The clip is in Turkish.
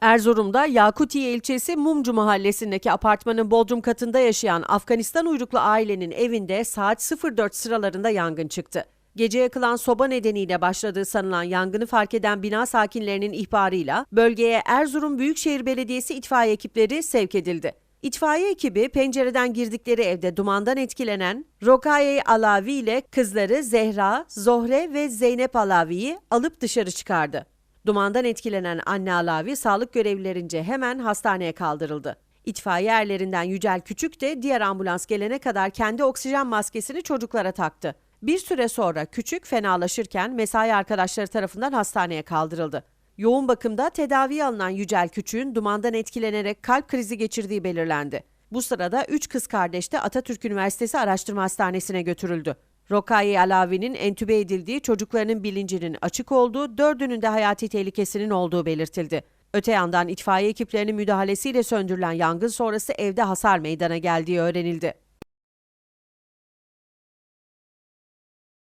Erzurum'da Yakutiye ilçesi Mumcu mahallesindeki apartmanın bodrum katında yaşayan Afganistan uyruklu ailenin evinde saat 04 sıralarında yangın çıktı. Gece yakılan soba nedeniyle başladığı sanılan yangını fark eden bina sakinlerinin ihbarıyla bölgeye Erzurum Büyükşehir Belediyesi itfaiye ekipleri sevk edildi. İtfaiye ekibi pencereden girdikleri evde dumandan etkilenen Rokaye Alavi ile kızları Zehra, Zohre ve Zeynep Alavi'yi alıp dışarı çıkardı. Dumandan etkilenen anne Alavi sağlık görevlilerince hemen hastaneye kaldırıldı. İtfaiye erlerinden Yücel Küçük de diğer ambulans gelene kadar kendi oksijen maskesini çocuklara taktı. Bir süre sonra Küçük fenalaşırken mesai arkadaşları tarafından hastaneye kaldırıldı. Yoğun bakımda tedaviye alınan Yücel Küçük'ün dumandan etkilenerek kalp krizi geçirdiği belirlendi. Bu sırada 3 kız kardeş de Atatürk Üniversitesi Araştırma Hastanesi'ne götürüldü. Rokaye Alavi'nin entübe edildiği çocuklarının bilincinin açık olduğu, dördünün de hayati tehlikesinin olduğu belirtildi. Öte yandan itfaiye ekiplerinin müdahalesiyle söndürülen yangın sonrası evde hasar meydana geldiği öğrenildi.